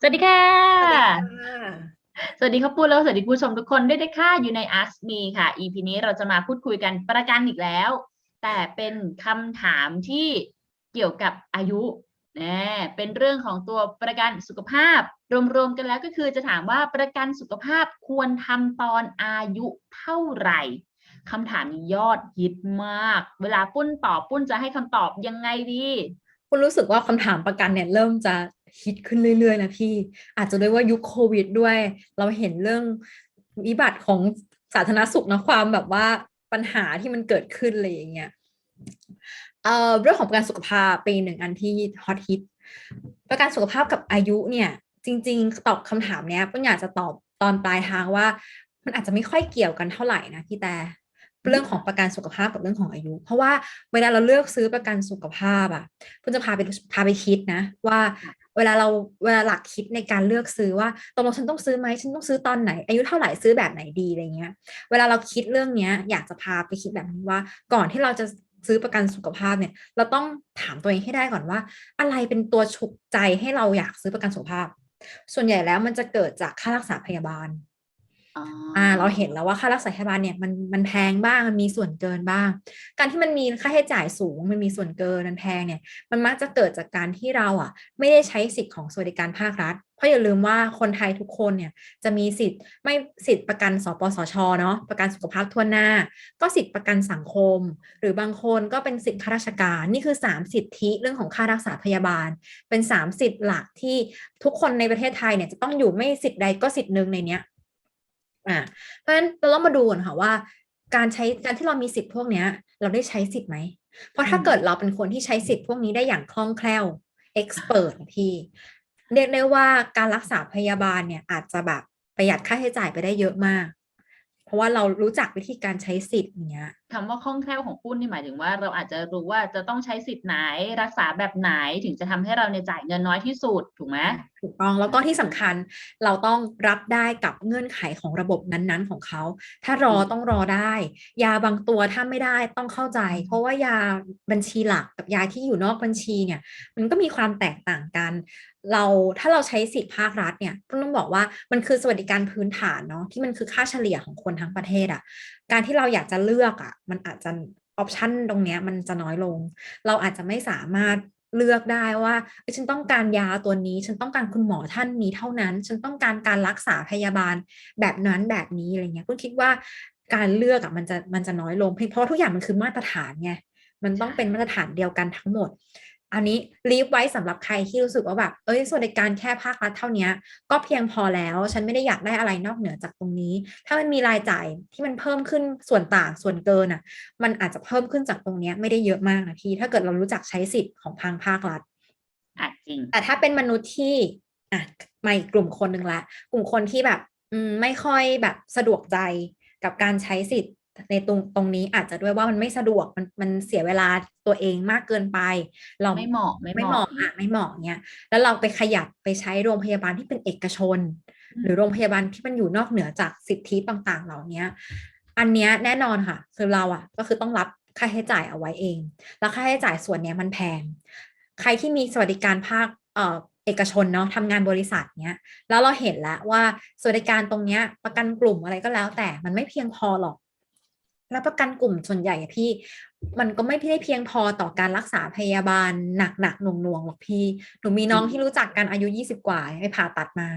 สวัสดีค่ะสวัสดีค่ะ สวัสดีครับปุ้นแล้วก็สวัสดีคุณผู้ชมทุกคนด้วยนะคะอยู่ใน Ask Me ค่ะ EP นี้เราจะมาพูดคุยกันประกันอีกแล้ว แต่เป็นคำถามที่เกี่ยวกับอายุนะเป็นเรื่องของตัวประกันสุขภาพ รวมๆกันแล้วก็คือจะถามว่าประกันสุขภาพควรทำตอนอายุเท่าไหร่คำถามนี้ยอดฮิตมาก เวลาปุ้นตอบปุ้นจะให้คำตอบยังไงดีคุณรู้สึกว่าคำถามประกันเนี่ยเริ่มจะ ฮิตขึ้นเรื่อยๆนะพี่ อาจจะด้วยว่ายุคโควิดด้วย เราเห็นเรื่องวิบัติของสาธารณสุขนะความแบบว่าปัญหาที่มันเกิดขึ้นอะไรอย่างเงี้ยเอ่อเรื่องของประกันสุขภาพเป็นหนึ่งอันที่ฮอตฮิตประกันสุขภาพกับอายุเนี่ย จริง ๆ ตอบคำถามเนี้ยปัญอยากจะตอบตอนปลายทางว่า มันอาจจะไม่ค่อยเกี่ยวกันเท่าไหร่นะพี่แต่เรื่องของประกันสุขภาพกับเรื่องของอายุ เพราะว่าเวลาเราเลือกซื้อประกันสุขภาพอะคุณจะพาไปพาไปคิดนะ ว่า เวลาเราเวลาหลักคิดในการเลือกซื้อว่าตกลงฉันต้องซื้อไหมฉันต้องซื้อตอนไหน อายุเท่าไหร่ซื้อแบบไหนดีอะไรเงี้ย เวลาเราคิดเรื่องเนี้ย อยากจะพาไปคิดแบบนี้ว่า ก่อนที่เราจะซื้อประกันสุขภาพเนี่ย เราต้องถามตัวเองให้ได้ก่อนว่า อะไรเป็นตัวฉุกใจให้เราอยากซื้อประกันสุขภาพ ส่วนใหญ่แล้วมันจะเกิดจากค่ารักษาพยาบาล อ่าเราเห็นแล้วว่าค่ารักษาพยาบาลเนี่ยมันมันแพงบ้างมันมีส่วนเกินบ้าง การที่มันมีค่าใช้จ่ายสูงมันมีส่วนเกินมันแพงเนี่ยมันมักจะเกิดจากการที่เราอะ ไม่ได้ใช้สิทธิ์ของสวัสดิการภาครัฐ เพราะอย่าลืมว่าคนไทยทุกคนเนี่ยจะมีสิทธิ์ไม่สิทธิ์ประกันสปสชเนาะประกันสุขภาพทั่วหน้า ก็สิทธิ์ประกันสังคม หรือบางคนก็เป็นสิทธิ์ข้าราชการนี่คือสามสิทธิเรื่องของค่ารักษาพยาบาล เป็นสามสิทธิ์หลักที่ทุกคนในประเทศไทยเนี่ยจะต้องอยู่ไม่สิทธิ์ใดก็สิทธิ์หนึ่งในเนี้ย อ่าเพราะฉะนั้นเราต้องมาดูก่อนค่ะว่า การใช้การที่เรามีสิทธิ์พวกเนี้ย เราได้ใช้สิทธิ์ไหม เพราะถ้าเกิดเราเป็นคนที่ใช้สิทธิ์พวกนี้ได้อย่างคล่องแคล่วเอ็กซ์เพรสพี่เรียกได้ว่าการรักษาพยาบาลเนี่ยอาจจะแบบประหยัดค่าใช้จ่ายไปได้เยอะมาก เพราะว่าเรารู้จักวิธีการใช้สิทธิ์อย่างเงี้ย คำว่าคล่องแคล่วของปุ้นนี่หมายถึงว่าเราอาจจะรู้ว่าจะต้องใช้สิทธิ์ไหนรักษาแบบไหนถึงจะทำให้เราเนี่ยจ่ายเงินน้อยที่สุดถูกไหมถูกต้องแล้วก็ที่สำคัญเราต้องรับได้กับเงื่อนไขของระบบนั้นๆของเขา ถ้ารออืมต้องรอได้ ยาบางตัวถ้าไม่ได้ต้องเข้าใจ เพราะว่ายาบัญชีหลักกับยาที่อยู่นอกบัญชีเนี่ย มันก็มีความแตกต่างกันเราถ้าเราใช้สิทธิภาครัฐเนี่ยต้องบอกว่ามันคือสวัสดิการพื้นฐานเนาะที่มันคือค่าเฉลี่ยของคนทั้งประเทศอะ่ะ การที่เราอยากจะเลือกอะ่ะมันอาจจะออปชันตรงเนี้ยมันจะน้อยลง เราอาจจะไม่สามารถเลือกได้ว่าฉันต้องการยาตัวนี้ ฉันต้องการคุณหมอท่านนี้เท่านั้น ฉันต้องการการรักษาพยาบาลแบบนั้นแบบนี้อะไรเงี้ยคุณคิดว่าการเลือกอะมันจะมันจะน้อยลงเพราะทุกอย่างมันคือมาตรฐานไงมันต้องเป็นมาตรฐานเดียวกันทั้งหมด อันนี้รีฟไว้สำหรับใครที่รู้สึกว่าแบบเอ้ยสวัสดิการแค่ภาครัฐเท่านี้ก็เพียงพอแล้ว ฉันไม่ได้อยากได้อะไรนอกเหนือจากตรงนี้ ถ้ามันมีรายจ่ายที่มันเพิ่มขึ้นส่วนต่างส่วนเกินอะ มันอาจจะเพิ่มขึ้นจากตรงนี้ไม่ได้เยอะมากนะพี่ ถ้าเกิดเรารู้จักใช้สิทธิ์ของทางภาครัฐอะจริง แต่ถ้าเป็นมนุษย์ที่อะมาอีกกลุ่มคนหนึ่งละ กลุ่มคนที่แบบ อืมไม่ค่อยแบบสะดวกใจกับการใช้สิทธิ์ ในตรงตรงนี้อาจจะด้วยว่ามันไม่สะดวกมันมันเสียเวลาตัวเองมากเกินไป เราไม่เหมาะไม่ไม่เหเหมาะมาะอะไม่เหมาะเนี่ยแล้วเราไปขยับไปใช้โรงพยาบาลที่เป็นเอกชนอืมหรือโรงพยาบาลที่มันอยู่นอกเหนือจากสิทธิต่าง ๆ เหล่านี้อันเนี้ยแน่นอนค่ะคือเราอะก็คือต้องรับค่าใช้จ่ายเอาไว้เอง แล้วค่าใช้จ่ายส่วนเนี้ยมันแพง ใครที่มีสวัสดิการภาคเอ่อเอกชนเนาะทำงานบริษัทเนี้ย แล้วเราเห็นแล้วว่าสวัสดิการตรงเนี้ยประกันกลุ่มอะไรก็แล้วแต่มันไม่เพียงพอหรอก แล้วประกันกลุ่มส่วนใหญ่อะพี่ มันก็ไม่ได้เพียงพอต่อการรักษาพยาบาลหนักหนักหน่วงหน่วงๆหรอกพี่ หนูมีน้องอืมที่รู้จักกันอายุยี่สิบกว่าไปผ่าตัดมา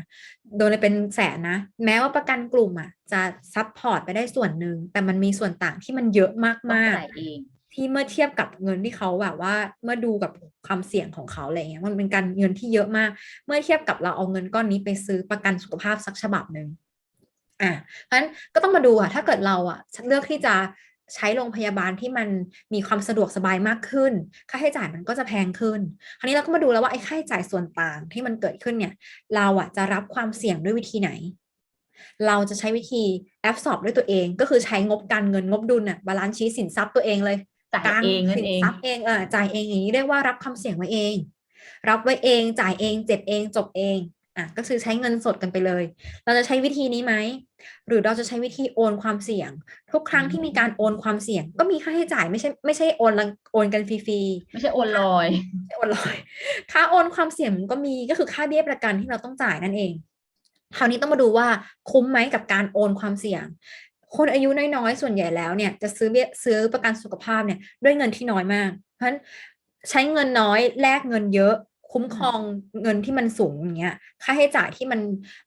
โดนเลยเป็นแสนนะ แม้ว่าประกันกลุ่มอะ จะซัพพอร์ตไปได้ส่วนหนึ่ง แต่มันมีส่วนต่างที่มันเยอะมากต้องมากจ่ายเองที่เมื่อเทียบกับเงินที่เขาแบบว่า เมื่อดูกับความเสี่ยงของเขาอะไรเงี้ยมันเป็นการเงินที่เยอะมาก เมื่อเทียบกับเราเอาเงินก้อนนี้ไปซื้อประกันสุขภาพสักฉบับหนึ่ง อะเพราะฉะนั้นก็ต้องมาดูอะถ้าเกิดเราอะเลือกที่จะใช้โรงพยาบาลที่มันมีความสะดวกสบายมากขึ้น ค่าใช้จ่ายมันก็จะแพงขึ้น คราวนี้เราก็มาดูแล้วว่าไอ้ค่าใช้จ่ายส่วนต่างที่มันเกิดขึ้นเนี่ย เราอะจะรับความเสี่ยงด้วยวิธีไหน เราจะใช้วิธีแอบสอบด้วยตัวเอง ก็คือใช้งบการเงินงบดุลน่ะบาลานซ์ชีสินทรัพย์ตัวเองเลยจ่ายกางเองนั่สินนเองทรัพย์เองเออจ่ายเองอย่างนี้เรียกว่ารับความเสี่ยงไว้เอง รับไว้เองจ่ายเองเจ็บเองจบเอง อะก็คือใช้เงินสดกันไปเลย เราจะใช้วิธีนี้ไหม หรือเราจะใช้วิธีโอนความเสี่ยง ทุกครั้งที่มีการโอนความเสี่ยง ก็มีค่าใช้จ่ายไม่ใช่ไม่ใช่โอนละโอนกันฟรีๆไม่ใช่โอนลอยไม่โอนลอย ค่าโอนความเสี่ยงมันก็มีก็คือค่าเบี้ยประกันที่เราต้องจ่ายนั่นเอง คราวนี้ต้องมาดูว่าคุ้มไหมกับการโอนความเสี่ยง คนอายุน้อยๆส่วนใหญ่แล้วเนี่ยจะซื้อเบี้ยซื้อประกันสุขภาพเนี่ยด้วยเงินที่น้อยมาก เพราะฉะนั้นใช้เงินน้อยแลกเงินเยอะ คุ้มครองเงินที่มันสูงอย่างเงี้ยค่าใช้จ่ายที่มัน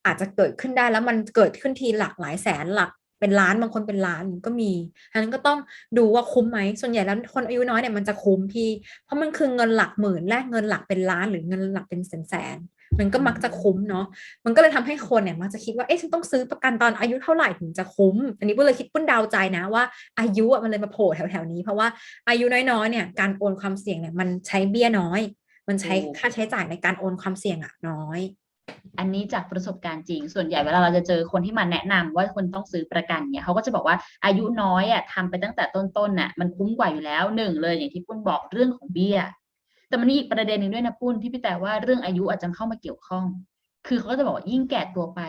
อาจจะเกิดขึ้นได้แล้วมันเกิดขึ้นทีหลักหลายแสนหลักเป็นล้านบางคนเป็นล้านก็มีอันนั้นก็ต้องดูว่าคุ้มไหมส่วนใหญ่แล้วคนอายุน้อยเนี่ยมันจะคุ้มพี่ เพราะมันคือเงินหลักหมื่นแลกเงินหลักเป็นล้านหรือเงินหลักเป็นแสนแสนมันก็มักจะคุ้มเนาะ มันก็เลยทำให้คนเนี่ยมักจะคิดว่า เอ๊ะ ฉันต้องซื้อประกันตอนอายุเท่าไหร่ถึงจะคุ้ม อันนี้ปุ้นเลยคิดปุ้นดาวใจนะว่าอายุอะมันเลยมาโผล่แถวๆนี้ เพราะว่าอายุน้อยๆ เนี่ย การโอนความเสี่ยงเนี่ยมันใช้เบี้ยน้อย มันใช้ถูกค่าใช้จ่ายในการโอนความเสี่ยงอะน้อย อันนี้จากประสบการณ์จริง ส่วนใหญ่เวลาเราจะเจอคนที่มาแนะนำว่าคนต้องซื้อประกันเนี่ยเขาก็จะบอกว่าอายุน้อยอะทำไปตั้งแต่ต้นๆน่ะมันคุ้มกว่าอยู่แล้วหนึ่งเลยอย่างที่ปุ้นบอกเรื่องของเบี้ย แต่มันมีอีกประเด็นหนึ่งด้วยนะปุ้นที่พี่แต่ว่าเรื่องอายุอาจจะเข้ามาเกี่ยวข้อง คือเขาก็จะบอกว่ายิ่งแก่ตัวไป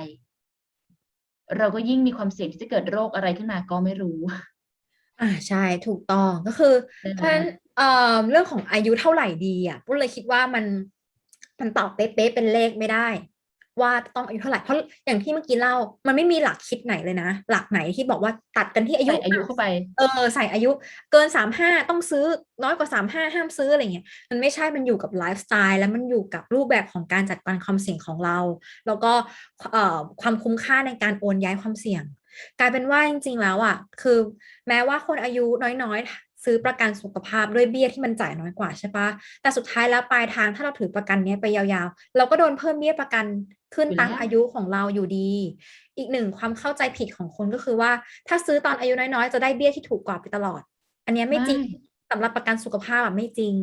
เราก็ยิ่งมีความเสี่ยงที่จะเกิดโรคอะไรขึ้นมาก็ไม่รู้ อ่าใช่ถูกต้องก็คือใช่ไหมเพราะฉะนั้นเอ่อเรื่องของอายุเท่าไหร่ดีอะปุ้นเลยคิดว่ามันมันตอบเป๊ะๆเป็นเลขไม่ได้ ว่าต้องอายุเท่าไหร่เพราะอย่างที่เมื่อกี้เล่ามันไม่มีหลักคิดไหนเลยนะ หลักไหนที่บอกว่าตัดกันที่อายุใส่อายุเข้าไป เออใส่อายุเกินสามห้าต้องซื้อน้อยกว่าสามห้าห้ามซื้ออะไรเงี้ยมันไม่ใช่มันอยู่กับไลฟ์สไตล์แล้วมันอยู่กับรูปแบบของการจัดการความเสี่ยงของเรา แล้วก็เอ่อความคุ้มค่าในการโอนย้ายความเสี่ยง กลายเป็นว่าจริง ๆ แล้วอะคือแม้ว่าคนอายุน้อยๆ ซื้อประกันสุขภาพด้วยเบี้ยที่มันจ่ายน้อยกว่าใช่ปะแต่สุดท้ายแล้วปลายทางถ้าเราถือประกันเนี้ยไปยาวๆ เราก็โดนเพิ่มเบี้ยประกันขึ้นอยู่ตามแล้วอายุของเราอยู่ดี อีกหนึ่งความเข้าใจผิดของคนก็คือว่า ถ้าซื้อตอนอายุน้อยๆ จะได้เบี้ยที่ถูกกว่าไปตลอด อันเนี้ยไม่จริงสำหรับประกันสุขภาพอะไม่จริง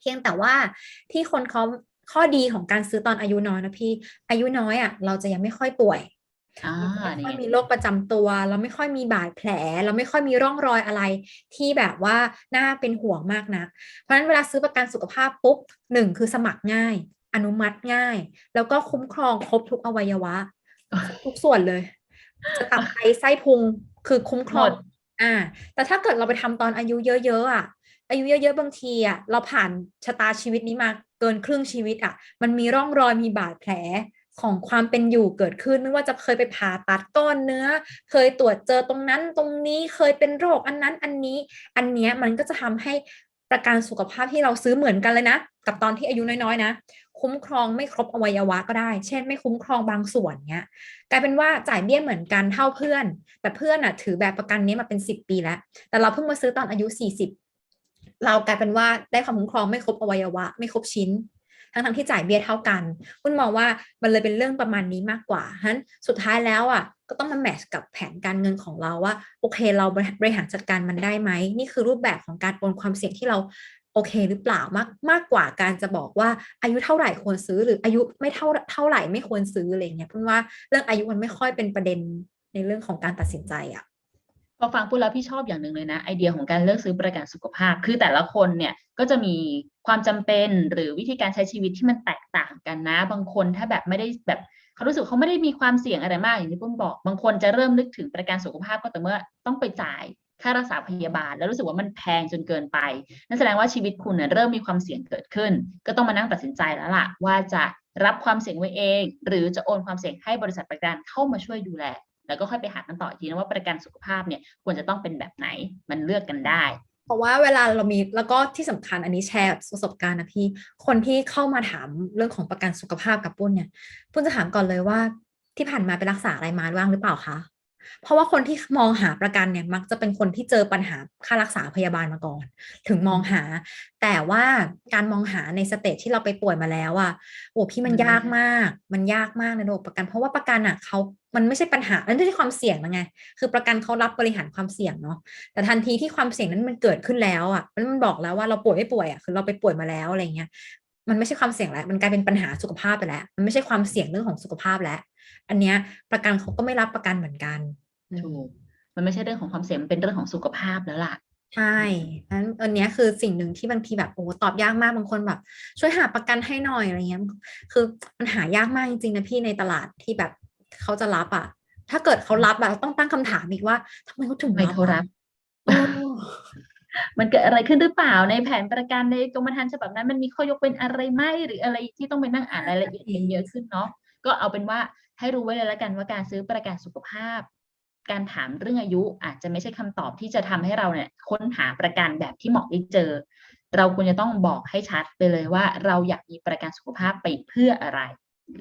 เพียงแต่ว่าที่คนเขาข้อดีของการซื้อตอนอายุน้อยนะพี่อายุน้อยอะเราจะยังไม่ค่อยป่วย อ่าเราไม่ค่อยนี่มีโรคประจำตัว เราไม่ค่อยมีบาดแผล เราไม่ค่อยมีร่องรอยอะไรที่แบบว่าน่าเป็นห่วงมากนะเพราะฉะนั้นเวลาซื้อประกันสุขภาพปุ๊บหนึ่งคือสมัครง่าย อนุมัติง่าย แล้วก็คุ้มครองครบทุกอวัยวะ ทุกส่วนเลย จะตับไตไส้พุงคือคุ้มครอง หมด อ่า แต่ถ้าเกิดเราไปทำตอนอายุเยอะๆอะ อายุเยอะๆบางทีอะเราผ่านชะตาชีวิตนี้มาเกินครึ่งชีวิตอะ มันมีร่องรอยมีบาดแผล ของความเป็นอยู่เกิดขึ้นไม่ว่าจะเคยไปผ่าตัดก้อนเนื้อ เคยตรวจเจอตรงนั้นตรงนี้เคยเป็นโรคอันนั้นอันนี้ อันเนี้ยมันก็จะทำให้ประกันสุขภาพที่เราซื้อเหมือนกันเลยนะ กับตอนที่อายุน้อยๆนะ คุ้มครองไม่ครบอวัยวะก็ได้ เช่น ไม่คุ้มครองบางส่วนเนี้ยกลายเป็นว่าจ่ายเบี้ยเหมือนกันเท่าเพื่อน แต่เพื่อนอะถือแบบประกันนี้มาเป็นสิบปีแล้ว แต่เราเพิ่งมาซื้อตอนอายุสี่สิบเรากลายเป็นว่าได้ความคุ้มครองไม่ครบอวัยวะ ไม่ครบชิ้น ทั้งทั้งๆที่จ่ายเบี้ยเท่ากันคุณมองว่ามันเลยเป็นเรื่องประมาณนี้มากกว่าฉะนั้นสุดท้ายแล้วอะก็ต้องมาแมทช์กับแผนการเงินของเราว่าโอเคเราบริหารจัดการมันได้ไหมนี่คือรูปแบบของการโอนความเสี่ยงที่เราโอเคหรือเปล่ามากมากกว่าการจะบอกว่าอายุเท่าไหร่ควรซื้อหรืออายุไม่เท่าเท่าไหร่ไม่ควรซื้ออะไรเงี้ยเพราะว่าเรื่องอายุมันไม่ค่อยเป็นประเด็นในเรื่องของการตัดสินใจอะ พอฟังพูดแล้วพี่ชอบอย่างหนึ่งเลยนะไอเดียของการเลือกซื้อประกันสุขภาพ คือแต่ละคนเนี่ยก็จะมีความจำเป็นหรือวิธีการใช้ชีวิตที่มันแตกต่างกันนะ บางคนถ้าแบบไม่ได้แบบเขารู้สึกเขาไม่ได้มีความเสี่ยงอะไรมากอย่างที่ปุ้มบอก บางคนจะเริ่มนึกถึงประกันสุขภาพก็แต่เมื่อต้องไปจ่ายค่ารักษาพยาบาล แล้วรู้สึกว่ามันแพงจนเกินไปนั่นแสดงว่าชีวิตคุณเนี่ยเริ่มมีความเสี่ยงเกิดขึ้น ก็ต้องมานั่งตัดสินใจแล้วล่ะว่าจะรับความเสี่ยงไว้เอง หรือจะโอนความเสี่ยงให้บริษัทประกันเข้ามาช่วยดูแล แล้วก็ค่อยไปหากันต่ออีกทีนะว่าประกันสุขภาพเนี่ยควรจะต้องเป็นแบบไหนมันเลือกกันได้ เพราะว่าเวลาเรามีแล้วก็ที่สำคัญอันนี้แชร์ประสบการณ์นะพี่ คนที่เข้ามาถามเรื่องของประกันสุขภาพกับปุ้นเนี่ยปุ้นจะถามก่อนเลยว่าที่ผ่านมาไปรักษาอะไรมาบ้างหรือเปล่าคะเพราะว่าคนที่มองหาประกันเนี่ยมักจะเป็นคนที่เจอปัญหาค่ารักษาพยาบาลมาก่อน ถึงมองหา แต่ว่าการมองหาในสเตจที่เราไปป่วยมาแล้วอะโอ้พี่มันยากมาก มันยากมากในระบบประกัน เพราะว่าประกันอะเขา มันไม่ใช่ปัญหามันไม่ใช่ความเสี่ยงนะไง คือประกันเขารับบริหารความเสี่ยงเนาะ แต่ทันทีที่ความเสี่ยงนั้นมันเกิดขึ้นแล้วอะมันมันบอกแล้วว่าเราป่วยไม่ป่วยอะ คือเราไปป่วยมาแล้วอะไรเงี้ย มันไม่ใช่ความเสี่ยงแล้ว มันกลายเป็นปัญหาสุขภาพไปแล้ว มันไม่ใช่ความเสี่ยงเรื่องของสุขภาพแล้ว อันเนี้ยประกันเขาก็ไม่รับประกันเหมือนกันอืมถูก มันไม่ใช่เรื่องของความเสี่ยง มันเป็นเรื่องของสุขภาพแล้วล่ะใช่นั้นอันเนี้ยคือสิ่งหนึ่งที่บางทีแบบโอ้ตอบยากมากบางคนแบบ ช่วยหาประกันให้หน่อยอะไรเงี้ย คือมันหายากมากจริงๆนะพี่ในตลาดที่แบบ เขาจะรับอะ ถ้าเกิดเขารับอะต้องตั้งคำถามอีกว่าทำไมเขาถึงทำไมเขารับโอ้มันเกิดอะไรขึ้นหรือเปล่าในแผนประกันในกรมธรรม์ฉบับนั้น มันมีข้อยกเว้นอะไรไหมหรืออะไรที่ต้องไปนั่งอ่านรายละเอียดกันเยอะขึ้นเนาะก็เอาเป็นว่าให้รู้ไว้เลยละกันว่าการซื้อประกันสุขภาพ การถามเรื่องอายุอาจจะไม่ใช่คำตอบที่จะทำให้เราเนี่ยค้นหาประกันแบบที่เหมาะได้เจอ เราควรจะต้องบอกให้ชัดไปเลยว่า เราอยากมีประกันสุขภาพไปเพื่ออะไร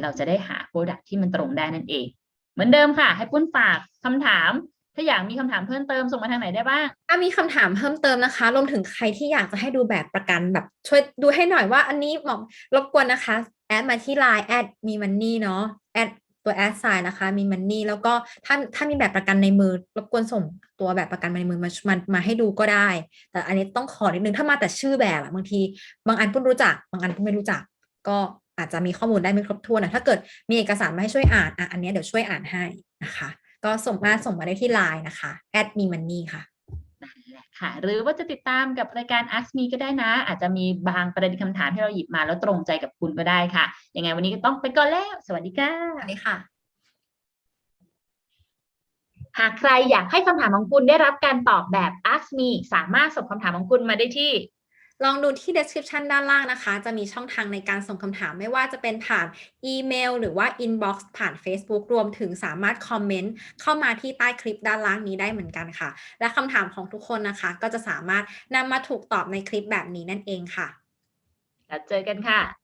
เราจะได้หาโปรดักที่มันตรงได้นั่นเอง เหมือนเดิมค่ะ ให้ปุ้นฝากคำถาม ถ้าอยากมีคำถามเพิ่มเติมส่งมาทางไหนได้บ้าง ถ้ามีคำถามเพิ่มเติมนะคะรวมถึงใครที่อยากจะให้ดูแบบประกันแบบช่วยดูให้หน่อยว่าอันนี้หมาะรบกวนนะคะ แอดมาที่ Line แอดมีมันนี่เนาะแอดตัวแอดไซน์นะคะมีมันนี่แล้วก็ถ้าถ้ามีแบบประกันในมือรบกวนส่งตัวแบบประกันมาในมือมามามาให้ดูก็ได้ แต่อันนี้ต้องขอนิดนึงถ้ามาแต่ชื่อแบบอะบางที บางอันเพิ่งรู้จัก บางอันเพิ่งไม่รู้จัก ก็ อาจจะมีข้อมูลได้ไม่ครบถ้วนนะถ้าเกิดมีเอกสารมาให้ช่วยอ่านอะอันเนี้ยเดี๋ยวช่วยอ่านให้นะคะ ก็ส่งมาส่งมาได้ที่ Line นะคะแอดมีมันนี่ค่ะนั่นแหละค่ะ หรือว่าจะติดตามกับรายการ Ask Me ก็ได้นะ อาจจะมีบางประเด็นคำถามที่เราหยิบมาแล้วตรงใจกับคุณก็ได้ค่ะ ยังไงวันนี้ก็ต้องไปก่อนแล้ว สวัสดีค่ะสวัสดีค่ะ หากใครอยากให้คำถามของคุณได้รับการตอบแบบ Ask Me สามารถส่งคำถามของคุณมาได้ที่ ลองดูที่ description ด้านล่างนะคะ จะมีช่องทางในการส่งคำถามไม่ว่าจะเป็นผ่านอีเมล หรือว่า inbox ผ่าน Facebook รวมถึงสามารถคอมเมนต์เข้ามาที่ใต้คลิปด้านล่างนี้ได้เหมือนกันค่ะ และคำถามของทุกคนนะคะ ก็จะสามารถนำมาถูกตอบในคลิปแบบนี้นั่นเองค่ะ แล้วเจอกันค่ะ